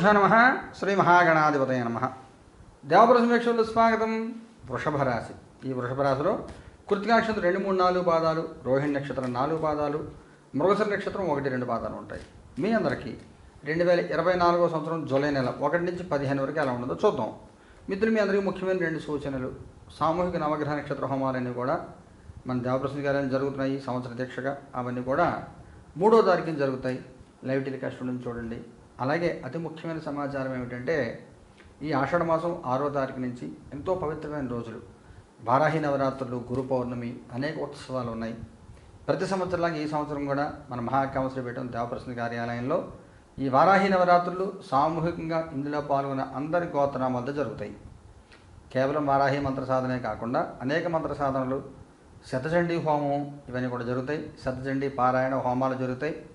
గురుభ్యో నమ. శ్రీ మహాగణాధిపతయ నమ. దేవపుర సమీక్షలు స్వాగతం. వృషభ రాశి. ఈ వృషభ రాశిలో కృతికా నక్షత్రం రెండు మూడు నాలుగు పాదాలు రోహిణి నక్షత్రం నాలుగు పాదాలు మృగశిర నక్షత్రం ఒకటి రెండు పాదాలు ఉంటాయి. మీ అందరికీ రెండు వేల ఇరవై నాలుగో సంవత్సరం జూలై నెల ఒకటి నుంచి పదిహేను వరకు ఎలా ఉండదో చూద్దాం. మిత్రులు మీ అందరికీ ముఖ్యమైన రెండు సూచనలు. సామూహిక నవగ్రహ నక్షత్ర హోమాలన్నీ కూడా మన దేవప్రసన్న జరుగుతున్నాయి. ఈ సంవత్సర దీక్షగా అవన్నీ కూడా మూడో తారీఖున జరుగుతాయి. లైవ్ టెలికాస్ట్ నుంచి చూడండి. అలాగే అతి ముఖ్యమైన సమాచారం ఏమిటంటే ఈ ఆషాఢ మాసం ఆరో తారీఖు నుంచి ఎంతో పవిత్రమైన రోజులు. వారాహి నవరాత్రులు గురు పౌర్ణమి అనేక ఉత్సవాలు ఉన్నాయి. ప్రతి సంవత్సరంలాగా ఈ సంవత్సరం కూడా మన మహాకామశ్రీ పీఠం దేవప్రసన్న కార్యాలయంలో ఈ వారాహి నవరాత్రులు సామూహికంగా ఇందులో పాల్గొన్న అందరి గోత్రనామాలతో జరుగుతాయి. కేవలం వారాహి మంత్ర సాధనే కాకుండా అనేక మంత్ర సాధనలు శతచండీ హోమం ఇవన్నీ కూడా జరుగుతాయి. శతచండీ పారాయణ హోమాలు జరుగుతాయి.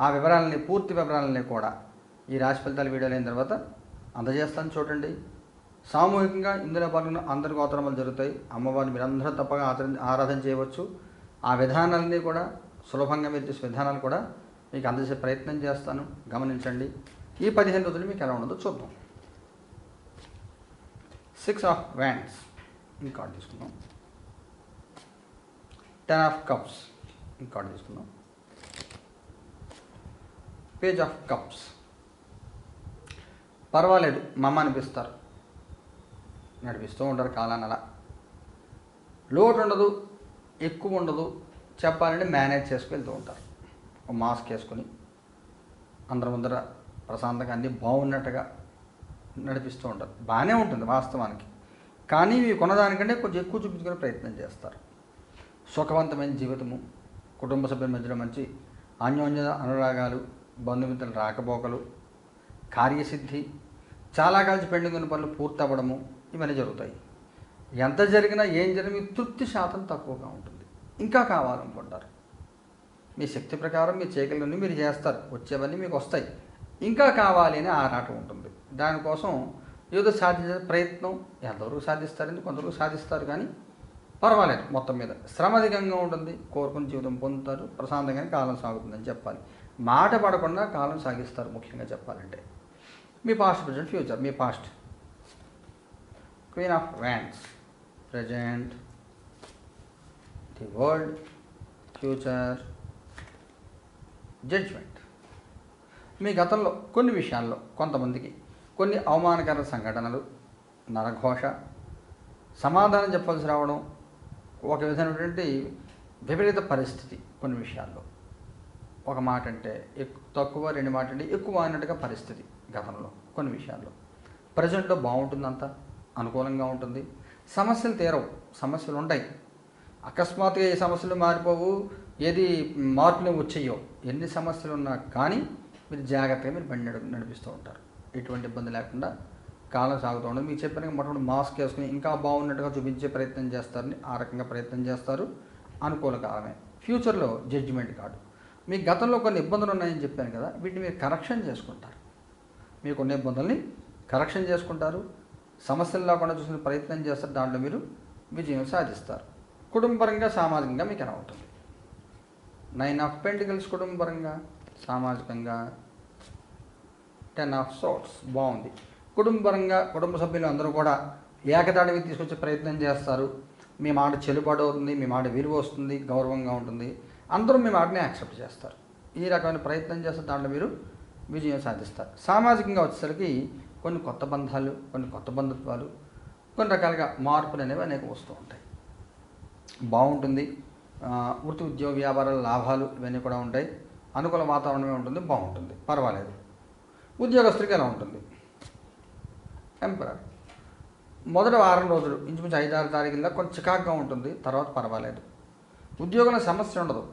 ఆ వివరాలని పూర్తి వివరాలని కూడా ఈ రాశి ఫలితాలు వీడియోలు అయిన తర్వాత అందజేస్తాను చూడండి. సామూహికంగా ఇందులో పాల్గొన్న అందరి గోత్రములు జరుగుతాయి. అమ్మవారిని మీరందరూ తప్పగా ఆచరి ఆరాధన చేయవచ్చు. ఆ విధానాలన్నీ కూడా సులభంగా మీరు చేసే విధానాలు కూడా మీకు అందజేసే ప్రయత్నం చేస్తాను. గమనించండి. ఈ పదిహేను రోజులు మీకు ఎలా ఉండదో చూద్దాం. సిక్స్ ఆఫ్ వ్యాండ్స్ ఇంకా తీసుకుందాం. టెన్ ఆఫ్ కప్స్ ఇంకా తీసుకుందాం. పేజ్ ఆఫ్ కప్స్ పర్వాలేదు మమ్మ అనిపిస్తారు. నడిపిస్తూ ఉంటారు కాలాన్ని అలా. లోటు ఉండదు ఎక్కువ ఉండదు చెప్పాలంటే మేనేజ్ చేసుకెళ్తూ ఉంటారు. మాస్క్ వేసుకొని అందరి ముందర ప్రశాంతంగా అన్నీ బాగున్నట్టుగా నడిపిస్తూ ఉంటారు. బాగానే ఉంటుంది వాస్తవానికి. కానీ ఇవి కొనదానికంటే కొంచెం ఎక్కువ చూపించుకునే ప్రయత్నం చేస్తారు. సుఖవంతమైన జీవితము కుటుంబ సభ్యుల మధ్యలో మంచి అన్యోన్య అనురాగాలు బంధుమిత్రుల రాకపోకలు కార్యసిద్ధి చాలా కాల్చి పెండింగ్ ఉన్న పనులు పూర్తవ్వడము ఇవన్నీ జరుగుతాయి. ఎంత జరిగినా ఏం జరిగినా తృప్తి శాతం తక్కువగా ఉంటుంది. ఇంకా కావాలనుకుంటారు. మీ శక్తి ప్రకారం మీ చేయగలన్నీ మీరు చేస్తారు. వచ్చేవన్నీ మీకు వస్తాయి. ఇంకా కావాలి అని ఆరాటం ఉంటుంది. దానికోసం ఏదో సాధించే ప్రయత్నం ఎంతవరకు సాధిస్తారని కొంతవరకు సాధిస్తారు కానీ పర్వాలేదు మొత్తం మీద. శ్రమ అధికంగా ఉంటుంది. కోరుకుని జీవితం పొందుతారు. ప్రశాంతంగానే కాలం సాగుతుందని చెప్పాలి. మాట పడకుండా కాలం సాగిస్తారు ముఖ్యంగా చెప్పాలంటే. మీ past present future me past queen of wands present the world future judgement మీ గతంలో కొన్ని విషయాల్లో కొంతమందికి కొన్ని అవమానకర సంఘటనలు నరఘోష సమాధానం చెప్పాల్సి రావడం ఒక విధమైనటువంటి విపరీత పరిస్థితి కొన్ని విషయాల్లో. ఒక మాట అంటే ఎక్కువ తక్కువ రెండు మాట అంటే ఎక్కువ అన్నట్టుగా పరిస్థితి. గతంలో కొన్ని విషయాల్లో. ప్రజెంట్లో బాగుంటుందంతా అనుకూలంగా ఉంటుంది. సమస్యలు తీరవు సమస్యలు ఉంటాయి. అకస్మాత్తుగా ఏ సమస్యలు మారిపోవు ఏది మార్పులు వచ్చేయో ఎన్ని సమస్యలు ఉన్నా కానీ మీరు జాగ్రత్తగా మీరు బండి నడు నడిపిస్తూ ఉంటారు. ఎటువంటి ఇబ్బంది లేకుండా కాలం సాగుతూ ఉండదు మీకు చెప్పిన మొట్టమొదటి మాస్క్ వేసుకుని ఇంకా బాగున్నట్టుగా చూపించే ప్రయత్నం చేస్తారని ఆ రకంగా ప్రయత్నం చేస్తారు. అనుకూల కాలమే. ఫ్యూచర్లో జడ్జిమెంట్ కార్డు. మీ గతంలో కొన్ని ఇబ్బందులు ఉన్నాయని చెప్పాను కదా వీటిని మీరు కరెక్షన్ చేసుకుంటారు. మీకున్న ఇబ్బందుల్ని కరెక్షన్ చేసుకుంటారు. సమస్యలు లేకుండా చూసిన ప్రయత్నం చేస్తారు. దాంట్లో మీరు విజయం సాధిస్తారు. కుటుంబపరంగా సామాజికంగా మీకు ఎలా ఉంటుంది? నైన్ ఆఫ్ పెంటికల్స్ కుటుంబపరంగా సామాజికంగా. టెన్ ఆఫ్ సోట్స్ బాగుంది. కుటుంబపరంగా కుటుంబ సభ్యులు అందరూ కూడా ఏకతాటికి తీసుకొచ్చే ప్రయత్నం చేస్తారు. మీ మాట చెల్లుబాటు అవుతుంది మీ మాట విలువ వస్తుంది గౌరవంగా ఉంటుంది. అందరూ మీ మాటని యాక్సెప్ట్ చేస్తారు. ఈ రకమైన ప్రయత్నం చేస్తే దాంట్లో మీరు విజయం సాధిస్తారు. సామాజికంగా వచ్చేసరికి కొన్ని కొత్త బంధాలు కొన్ని కొత్త బంధుత్వాలు కొన్ని రకాలుగా మార్పులు అనేవి అనేక వస్తూ ఉంటాయి. బాగుంటుంది. వృత్తి ఉద్యోగ వ్యాపారాల లాభాలు ఇవన్నీ కూడా ఉంటాయి. అనుకూల వాతావరణమే ఉంటుంది బాగుంటుంది. పర్వాలేదు. ఉద్యోగస్తుడికి ఎలా ఉంటుంది? ఎంపరర్ మొదటి వారం రోజులు ఇంచుమించు ఐదారు తారీఖుల్లో కొంచెం చికాకుగా ఉంటుంది తర్వాత పర్వాలేదు. ఉద్యోగంలో సమస్య ఉండదు.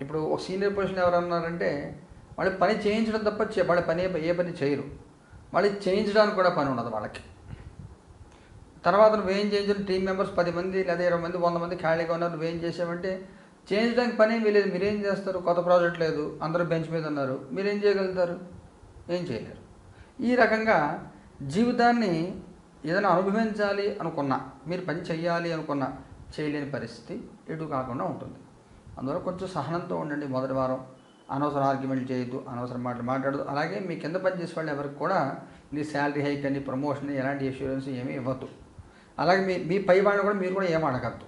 ఇప్పుడు ఒక సీనియర్ పొజిషన్ ఎవరన్నారంటే వాళ్ళు పని చేయించడం తప్ప వాళ్ళ పని ఏ పని చేయరు. మళ్ళీ చేయించడానికి కూడా పని ఉండదు వాళ్ళకి. తర్వాత నువ్వేం చేయించిన? టీం మెంబర్స్ పది మంది లేదా ఇరవై మంది వంద మంది ఖాళీగా ఉన్నారు నువ్వేం చేసావంటే చేయించడానికి పని ఏమీ లేదు. మీరేం చేస్తారు? కొత్త ప్రాజెక్ట్ లేదు అందరూ బెంచ్ మీద ఉన్నారు. మీరేం చేయగలుగుతారు? ఏం చేయలేరు. ఈ రకంగా జీవితాన్ని ఏదైనా అనుభవించాలి అనుకున్నా మీరు పని చేయాలి అనుకున్నా చేయలేని పరిస్థితి ఎటు కాకుండా ఉంటుంది. అందువల్ల కొంచెం సహనంతో ఉండండి మొదటి వారం. అనవసర ఆర్గ్యుమెంట్ చేయొద్దు అనవసరం మాటలు మాట్లాడదు అలాగే మీ కింద పనిచేసే వాళ్ళు ఎవరికి కూడా నీ శాలరీ హైక్ అని ప్రమోషన్ ఎలాంటి ఇన్సూరెన్స్ ఏమీ ఇవ్వద్దు. అలాగే మీ మీ పై వాళ్ళని కూడా మీరు కూడా ఏం అడగద్దు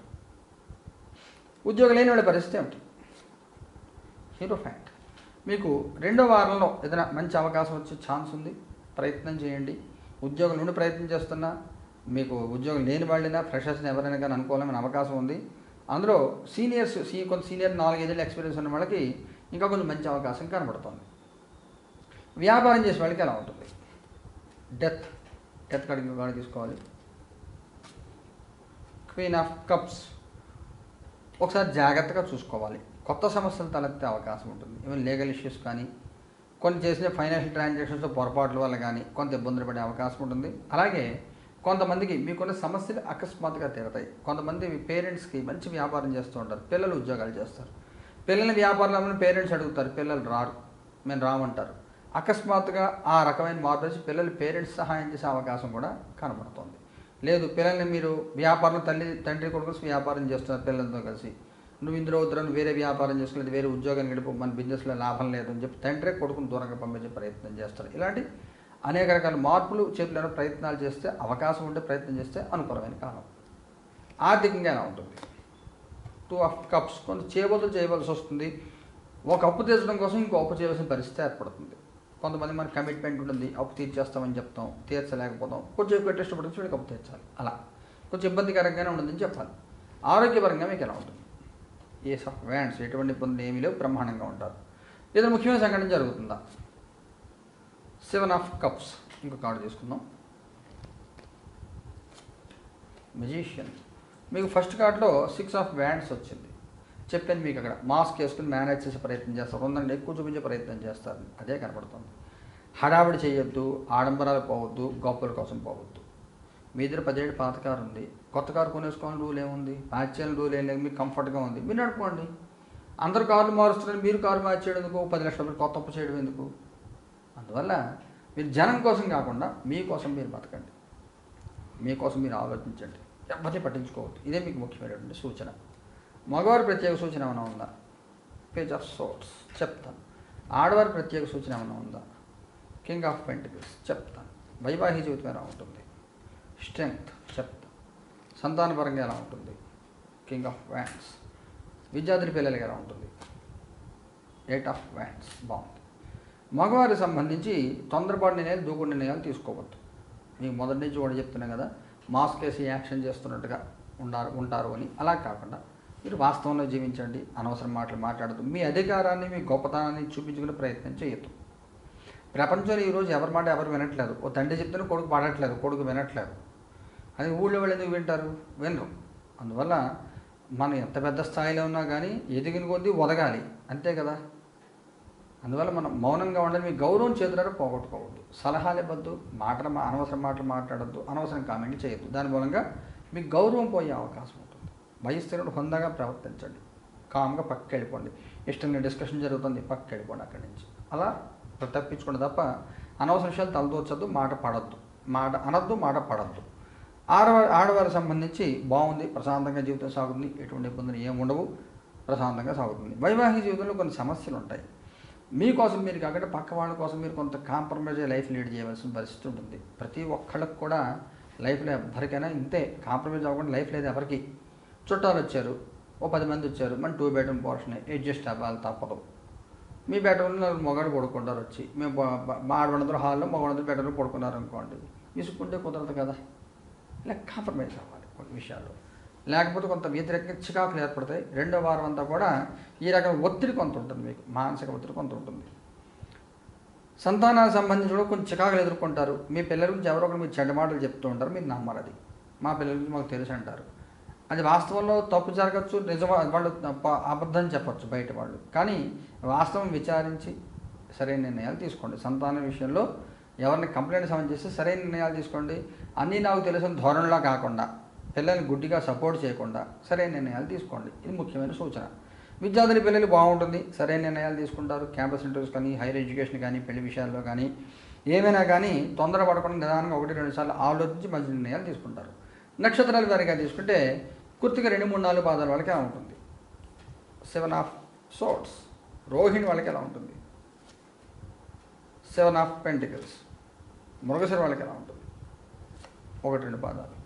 ఉద్యోగం లేని వాళ్ళ పరిస్థితి ఏమిటి? Hierophant. మీకు రెండో వారంలో ఏదైనా మంచి అవకాశం వచ్చే ఛాన్స్ ఉంది ప్రయత్నం చేయండి. ఉద్యోగం నుండి ప్రయత్నం చేస్తున్నా మీకు ఉద్యోగం లేని వాళ్ళైనా ఫ్రెషర్స్ని ఎవరైనా కానీ అనుకోవాలనే అవకాశం ఉంది. అందులో సీనియర్స్ సీ కొంత సీనియర్ నాలుగైదేళ్ళ ఎక్స్పీరియన్స్ ఉన్న వాళ్ళకి ఇంకా కొంచెం మంచి అవకాశం కనబడుతుంది. వ్యాపారం చేసే వాళ్ళకి ఎలా ఉంటుంది. డెత్ డెత్ కడిగి కాడ తీసుకోవాలి. క్వీన్ ఆఫ్ కప్స్ ఒకసారి జాగ్రత్తగా చూసుకోవాలి. కొత్త సమస్యలు తలెత్తే అవకాశం ఉంటుంది. ఈవెన్ లీగల్ ఇష్యూస్ కానీ కొన్ని చేసిన ఫైనాన్షియల్ ట్రాన్సాక్షన్స్ పొరపాట్ల వల్ల కానీ కొంత ఇబ్బందులు పడే అవకాశం ఉంటుంది. అలాగే కొంతమందికి మీకున్న సమస్యలు అకస్మాత్తుగా తీరతాయి. కొంతమంది పేరెంట్స్కి మంచి వ్యాపారం చేస్తూ ఉంటారు. పిల్లలు ఉద్యోగాలు చేస్తారు. పిల్లల్ని వ్యాపారంలో పేరెంట్స్ అడుగుతారు పిల్లలు రారు మేము రామంటారు. అకస్మాత్తుగా ఆ రకమైన మార్పు వచ్చి పిల్లలు పేరెంట్స్ సహాయం చేసే అవకాశం కూడా కనబడుతుంది. లేదు పిల్లల్ని మీరు వ్యాపారం తల్లి తండ్రి కొడుకు వ్యాపారం చేస్తున్నారు పిల్లలతో కలిసి. నువ్వు ఇందులో వద్దురని వేరే వ్యాపారం చేసుకోలేదు వేరే ఉద్యోగాన్ని గడిపి మన బిజినెస్లో లాభం లేదు అని చెప్పి తండ్రి కొడుకుని దూరంగా పంపించే ప్రయత్నం చేస్తారు. ఇలాంటి అనేక రకాల మార్పులు చేతులను ప్రయత్నాలు చేస్తే అవకాశం ఉంటే ప్రయత్నం చేస్తే అనుకూలమైన కాలం. ఆర్థికంగా ఉంటుంది? టూ ఆఫ్ కప్స్ కొంత చేయబోతులు చేయవలసి వస్తుంది. ఒక అప్పు తీర్చడం కోసం ఇంకో అప్పు చేయవలసిన పరిస్థితి ఏర్పడుతుంది. కొంతమంది మనకి కమిట్మెంట్ ఉంటుంది. అప్పు తీర్చేస్తామని చెప్తాం. తీర్చలేకపోతాం. కొంచెం ఎక్కువ టెస్ట్ పడుతుంది వీడికి అప్పు తీర్చాలి. అలా. కొంచెం ఇబ్బందికరంగానే ఉంటుందని చెప్పాలి. ఆరోగ్యపరంగా మీకు ఎలా ఉంటుంది? ఏ ఆఫ్ వ్యాండ్స్ ఎటువంటి ఇబ్బందులు ఏమీ లేవు. బ్రహ్మాండంగా ఉంటారు. ఏదైనా ముఖ్యమైన సంఘటన జరుగుతుందా? Seven of cups. ఇంకో కార్డు తీసుకుందాం. మెజీషియన్ మీకు ఫస్ట్ కార్డ్లో సిక్స్ ఆఫ్ వ్యాండ్స్ వచ్చింది. చెప్పాను మీకు అక్కడ మాస్క్ వేసుకుని మేనేజ్ చేసే ప్రయత్నం చేస్తారు. ఉందండి ఎక్కువ చూపించే ప్రయత్నం చేస్తారు. అదే కనపడుతుంది. హడావిడి చేయొద్దు ఆడంబరాలు పోవద్దు గొప్పల కోసం పోవద్దు. మీ దగ్గర పదిహేడు పాత కారు ఉంది. కొత్త కారు కొనేసుకోవాలని రూల్ ఏముంది? మార్చేయాలని రూల్ ఏం లేదు. మీకు కంఫర్ట్గా ఉంది. మీరు నడుపుకోండి. అందరు కార్లు మారుస్తున్నారు మీరు కారు మార్చేయడం ఎందుకు? పది లక్షల రూపాయలు కొత్త అప్పు చేయడం ఎందుకు? అందువల్ల మీరు జనం కోసం కాకుండా మీకోసం మీరు బతకండి. మీకోసం మీరు ఆలోచించండి. ఎవరిని పట్టించుకోవద్దు. ఇదే మీకు ముఖ్యమైనటువంటి సూచన. మగవారి ప్రత్యేక సూచన ఏమైనా ఉందా? పేజ్ ఆఫ్ సోట్స్ చెప్తాను. ఆడవారి ప్రత్యేక సూచన ఏమైనా ఉందా? కింగ్ ఆఫ్ పెంటికల్స్ చెప్తాను. వైవాహిక జీవితం ఎలా ఉంటుంది? స్ట్రెంగ్త్ చెప్తాను. సంతానపరంగా ఎలా ఉంటుంది? కింగ్ ఆఫ్ వ్యాండ్స్ విద్యార్థుల పిల్లలకి ఎలా ఉంటుంది? ఎయిట్ ఆఫ్ వ్యాండ్స్ బాగుంది. మగవారికి సంబంధించి తొందరపాటు నిర్ణయాలు దూకుడు నిర్ణయాలు తీసుకోవద్దు. మీకు మొదటి నుంచి కూడా చెప్తున్నాను కదా మాస్క్ వేసి యాక్షన్ చేస్తున్నట్టుగా ఉండారు ఉంటారు అని. అలా కాకుండా మీరు వాస్తవంలో జీవించండి అనవసరం మాటలు మాట్లాడదు మీ అధికారాన్ని మీ గొప్పతనాన్ని చూపించుకునే ప్రయత్నం చేయొద్దు. ప్రపంచంలో ఈరోజు ఎవరి మాట ఎవరు వినట్లేదు. ఓ తండ్రి చెప్తున్న కొడుకు పాడట్లేదు కొడుకు వినట్లేదు. అది ఊళ్ళో వాళ్ళు ఎందుకు వింటారు? వినరు. అందువల్ల మనం ఎంత పెద్ద స్థాయిలో ఉన్నా కానీ ఎదిగిన కొద్దీ ఒదగాలి. అంతే కదా? అందువల్ల మనం మౌనంగా ఉండాలి మీ గౌరవం చేతులారా పోగొట్టుకోవద్దు. సలహాలు ఇవ్వద్దు మాటలు మా- అనవసరం మాటలు మాట్లాడద్దు అనవసరం కామెంట్ చేయొద్దు. దాని మూలంగా మీకు గౌరవం పోయే అవకాశం ఉంటుంది. భయస్థిరుడు హొందాగా ప్రవర్తించండి. కామ్గా పక్కకి వెళ్ళిపోండి. ఇష్టంగా డిస్కషన్ జరుగుతుంది పక్కకి వెళ్ళిపోండి అక్కడి నుంచి. అలా తప్పించుకోండి తప్ప అనవసర విషయాలు తలదోచద్దు మాట పడద్దు. మాట అనద్దు మాట పడద్దు. ఆడవారి ఆడవారికి సంబంధించి బాగుంది ప్రశాంతంగా జీవితం సాగుతుంది ఎటువంటి ఇబ్బందులు ఏమి ఉండవు ప్రశాంతంగా సాగుతుంది. వైవాహిక జీవితంలో కొన్ని సమస్యలు ఉంటాయి. మీకోసం మీరు కాకుండా పక్క వాళ్ళ కోసం మీరు కొంత కాంప్రమైజ్ లైఫ్ లీడ్ చేయవలసిన పరిస్థితి ఉంటుంది. ప్రతి ఒక్కళ్ళకి కూడా లైఫ్లో ఎవరికైనా ఇంతే కాంప్రమైజ్ అవ్వకుండా లైఫ్ లేదు ఎవరికి. చుట్టాలు వచ్చారు ఓ పది మంది వచ్చారు మన టూ బెడ్రూమ్ పోర్షన్ అడ్జస్ట్ అవ్వాలి తప్పదు. మీ బెడ్రూమ్లో మొగాడు పడుకుంటారు వచ్చి. మేము మా ఆడవాళ్ళందరూ హాల్లో మగవాళ్ళందరూ బెడ్రూమ్ పడుకున్నారు అనుకోండి విసుక్కుంటే కుదరదు కదా. ఇలా కాంప్రమైజ్ అవ్వాలి కొన్ని విషయాల్లో. లేకపోతే కొంత వ్యతిరేక చికాకులు ఏర్పడతాయి. రెండో వారం అంతా కూడా ఈ రకం ఒత్తిడి కొంత ఉంటుంది మీకు. మానసిక ఒత్తిడి కొంత ఉంటుంది. సంతానానికి సంబంధించి కూడా కొంచెం చికాకులు ఎదుర్కొంటారు. మీ పిల్లల గురించి ఎవరో ఒకరు మీరు చెడ్డ మాటలు చెప్తూ ఉంటారు. మీరు నమ్మరు అది. మా పిల్లల గురించి మాకు తెలుసు అంటారు. అది వాస్తవంలో తప్పు జరగచ్చు నిజం వాళ్ళు అబద్ధం చెప్పచ్చు బయట వాళ్ళు. కానీ వాస్తవం విచారించి సరైన నిర్ణయాలు తీసుకోండి. సంతానం విషయంలో ఎవరిని కంప్లైంట్ సమన్ చేస్తే సరైన నిర్ణయాలు తీసుకోండి. అన్నీ నాకు తెలిసిన ధోరణిలో కాకుండా. పిల్లల్ని గుడ్డిగా సపోర్ట్ చేయకుండా సరైన నిర్ణయాలు తీసుకోండి. ఇది ముఖ్యమైన సూచన. విద్యార్థుల పిల్లలు బాగుంటుంది. సరైన నిర్ణయాలు తీసుకుంటారు. క్యాంపస్ ఇంటర్వ్యూస్ కానీ హైయర్ ఎడ్యుకేషన్ కానీ పెళ్ళి విషయాల్లో కానీ ఏమైనా కానీ తొందరపడకుండా నిదానంగా ఒకటి రెండు సార్లు ఆలోచించి మంచి నిర్ణయాలు తీసుకుంటారు. నక్షత్రాల వారిగా తీసుకుంటే కుర్తిగా రెండు మూడు నాలుగు పాదాల వాళ్ళకి ఎలా ఉంటుంది? సెవెన్ ఆఫ్ సోట్స్ రోహిణి వాళ్ళకి ఎలా ఉంటుంది? Seven of pentacles. మృగశిర వాళ్ళకి ఎలా ఉంటుంది? ఒకటి రెండు పాదాలు.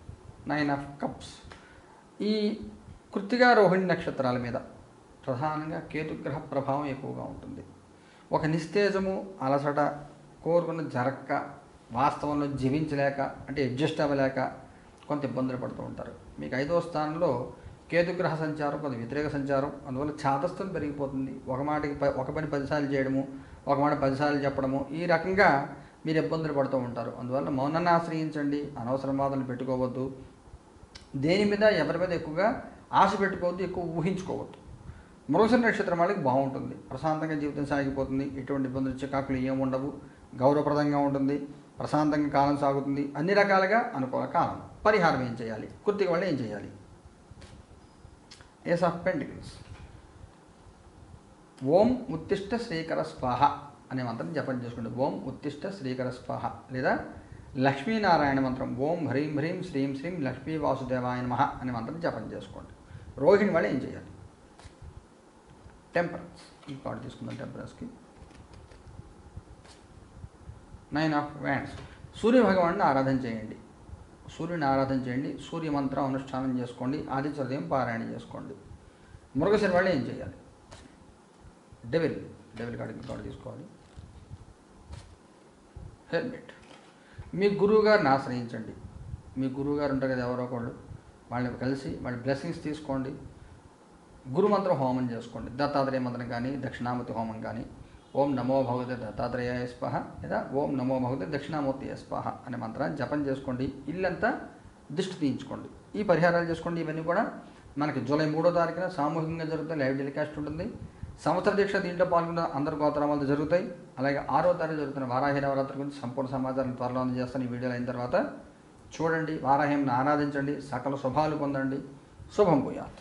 నైన్ ఆఫ్ కప్స్ ఈ కృత్తిగా రోహిణి నక్షత్రాల మీద ప్రధానంగా కేతుగ్రహ ప్రభావం ఎక్కువగా ఉంటుంది. ఒక నిస్తేజము అలసట కోరుకున్న జరక్క వాస్తవంలో జీవించలేక అంటే అడ్జస్ట్ అవ్వలేక కొంత ఇబ్బందులు పడుతూ ఉంటారు. మీకు ఐదవ స్థానంలో కేతుగ్రహ సంచారం కొంత వ్యతిరేక సంచారం అందువల్ల ఛాతస్థం పెరిగిపోతుంది. ఒక మాటకి ఒక పని పదిసార్లు చేయడము ఒక మాట పదిసార్లు చెప్పడము ఈ రకంగా మీరు ఇబ్బందులు పడుతూ ఉంటారు. అందువల్ల మౌనాన్ని ఆశ్రయించండి అనవసర బాధలు పెట్టుకోవద్దు. దేని మీద ఎవరి మీద ఎక్కువగా ఆశ పెట్టుకోవద్దు ఎక్కువ ఊహించుకోవద్దు. మృగశిర నక్షత్రం వాళ్ళకి బాగుంటుంది. ప్రశాంతంగా జీవితం సాగిపోతుంది. ఎటువంటి ఇబ్బందులు చికాకులు ఏమి ఉండవు. గౌరవప్రదంగా ఉంటుంది. ప్రశాంతంగా కాలం సాగుతుంది. అన్ని రకాలుగా అనుకూల కాలం. పరిహారం ఏం చేయాలి? కుర్తిక వల్ల ఏం చేయాలి? ఏస్ ఆఫ్ పెంటికల్స్ ఓం ఉత్తిష్ట శ్రీకర స్వాహ అనే మంత్రం జపం చేసుకోండి ఓం ఉత్తిష్ట శ్రీకర స్వాహ లేదా లక్ష్మీనారాయణ మంత్రం ఓం హ్రీం హ్రీం శ్రీం శ్రీం లక్ష్మీ వాసుదేవాయ నమః అనే మంత్రం జపం చేసుకోండి. రోహిణి వాళ్ళు ఏం చేయాలి? టెంపరెన్స్ ఈ కార్డు తీసుకుందాం టెంపరెన్స్కి నైన్ ఆఫ్ వ్యాండ్స్ సూర్య భగవాన్ని ఆరాధన చేయండి. సూర్యుని ఆరాధన చేయండి. సూర్య మంత్రం అనుష్ఠానం చేసుకోండి. ఆదిత్యోదయం పారాయణ చేసుకోండి. మృగశిర వాళ్ళు ఏం చేయాలి? డెవిల్ డెవిల్ కాడికి కార్డు తీసుకోవాలి. హెల్మెట్ మీ గురువు గారిని ఆశ్రయించండి. మీ గురువు గారు ఉంటారు కదా ఎవరో ఒకళ్ళు. వాళ్ళని కలిసి వాళ్ళ బ్లెస్సింగ్స్ తీసుకోండి. గురుమంత్రం హోమం చేసుకోండి. దత్తాత్రేయ మంత్రం కానీ దక్షిణామూర్తి హోమం కానీ ఓం నమో భగవతే దత్తాత్రేయ స్పహ లేదా ఓం నమో భగవతే దక్షిణామూర్తి స్పహ అనే మంత్రాన్ని జపం చేసుకోండి. ఇల్లంతా దిష్టి తీయించుకోండి. ఈ పరిహారాలు చేసుకోండి. ఇవన్నీ కూడా మనకి జూలై మూడో తారీఖున సామూహికంగా జరుగుతుంది లైవ్ టెలికాస్ట్ ఉంటుంది. సంవత్సర దీక్ష దీంట్లో పాల్గొన్న అందరు గోత్రామాలతో జరుగుతాయి. అలాగే ఆరో తారీఖు జరుగుతున్న వారాహి నవరాత్రి గురించి సంపూర్ణ సమాచారం త్వరలో అందజేస్తాను. ఈ వీడియోలు అయిన తర్వాత చూడండి వారాహ్యంను ఆరాధించండి సకల శుభాలు పొందండి. శుభం పోయాత్